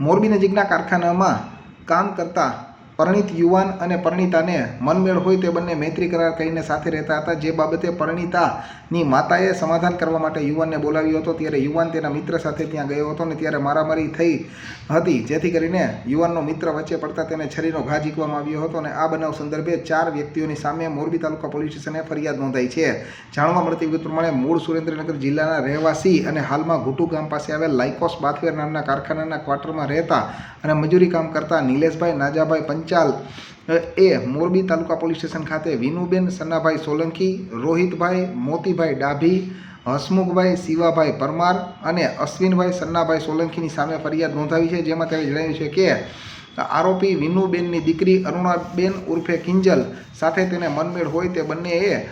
મોરબી નજીકના કારખાનામાં કામ કરતા પરણિત યુવાન અને પરણિતાને મનમેળ હોય તે બંને મૈત્રી કરાર કરીને સાથે રહેતા હતા. જે બાબતે પરણિતાની માતાએ સમાધાન કરવા માટે યુવાનને બોલાવ્યો હતો. ત્યારે યુવાન તેના મિત્ર સાથે ત્યાં ગયો હતો અને ત્યારે મારામારી થઈ હતી. જેથી કરીને યુવાનનો મિત્ર વચ્ચે પડતા તેને છરીનો ઘા ઝીકવામાં આવ્યો હતો અને આ બનાવ સંદર્ભે ચાર વ્યક્તિઓની સામે મોરબી તાલુકા પોલીસ સ્ટેશને ફરિયાદ નોંધાઈ છે. જાણવા મળતી વિગત પ્રમાણે મૂળ સુરેન્દ્રનગર જિલ્લાના રહેવાસી અને હાલમાં ઘુટુ ગામ પાસે આવેલ લાઇકોસ બાથવેર નામના કારખાનાના ક્વાર્ટરમાં રહેતા અને મજૂરી કામ કરતા નિલેશભાઈ, નાજાભાઈ પંચાલ એ મોરબી તાલુકા પોલીસ સ્ટેશન ખાતે વિનુબેન, સન્નાભાઈ સોલંકી, રોહિતભાઈ, મોતીભાઈ ડાભી, હસમુખભાઈ, શિવાભાઈ પરમાર અને અશ્વિનભાઈ, સન્નાભાઈ સોલંકીની સામે ફરિયાદ નોંધાવી છે, જેમાં તેણે જણાવ્યું છે કે આરોપી વિનુબેનની દીકરી અરુણાબેન ઉર્ફે કિંજલ સાથે તેને મનમેળ હોય તે બંનેએ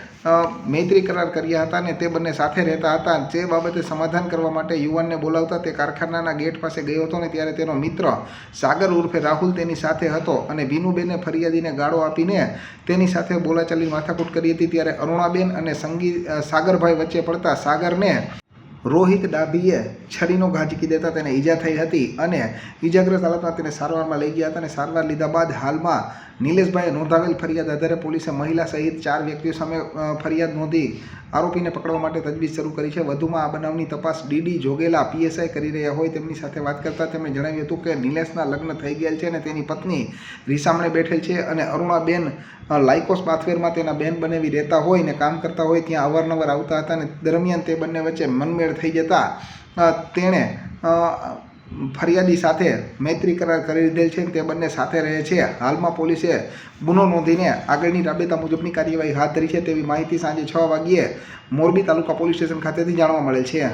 મૈત્રી કરાર કર્યા હતા અને તે બંને સાથે રહેતા હતા. જે બાબતે સમાધાન કરવા માટે યુવાનને બોલાવતા તે કારખાનાના ગેટ પાસે ગયો હતો ને ત્યારે તેનો મિત્ર સાગર ઉર્ફે રાહુલ તેની સાથે હતો અને વિનુબેને ફરિયાદીને ગાળો આપીને તેની સાથે બોલાચાલી માથાકૂટ કરી હતી. ત્યારે અરુણાબેન અને સંગી સાગરભાઈ વચ્ચે પડતા સાગરને રોહિત ડાભીએ છરીનો ઘા ઝીકી દેતા તેને ઈજા થઈ હતી અને ઈજાગ્રસ્ત હાલતમાં તેને સારવારમાં લઈ ગયા હતા અને સારવાર લીધા બાદ હાલમાં નિલેશભાઈએ નોંધાવેલ ફરિયાદ આધારે પોલીસે મહિલા સહિત ચાર વ્યક્તિઓ સામે ફરિયાદ નોંધી આરોપીને પકડવા માટે તજવીજ શરૂ કરી છે. વધુમાં આ બનાવની તપાસ ડીડી જોગેલા પીએસઆઈ કરી રહ્યા હોય તેમની સાથે વાત કરતા તેમણે જણાવ્યું હતું કે નિલેશના લગ્ન થઈ ગયેલ છે અને તેની પત્ની રીસામણે બેઠેલ છે અને અરુણાબેન લાઇકોસ બાથવેરમાં તેના બેન બનેવી રહેતા હોય ને કામ કરતા હોય ત્યાં અવારનવાર આવતા હતા અને દરમિયાન તે બંને વચ્ચે મનમેળ થઈ જતા તેણે ફરિયાદી સાથે મૈત્રી કરાર કરી લીધેલ છે તે બંને સાથે રહે છે. હાલમાં પોલીસે ગુનો નોંધીને આગળની રાબેતા મુજબની કાર્યવાહી હાથ ધરી છે તેવી માહિતી સાંજે છ વાગ્યે મોરબી તાલુકા પોલીસ સ્ટેશન ખાતેથી જાણવા મળેલ છે.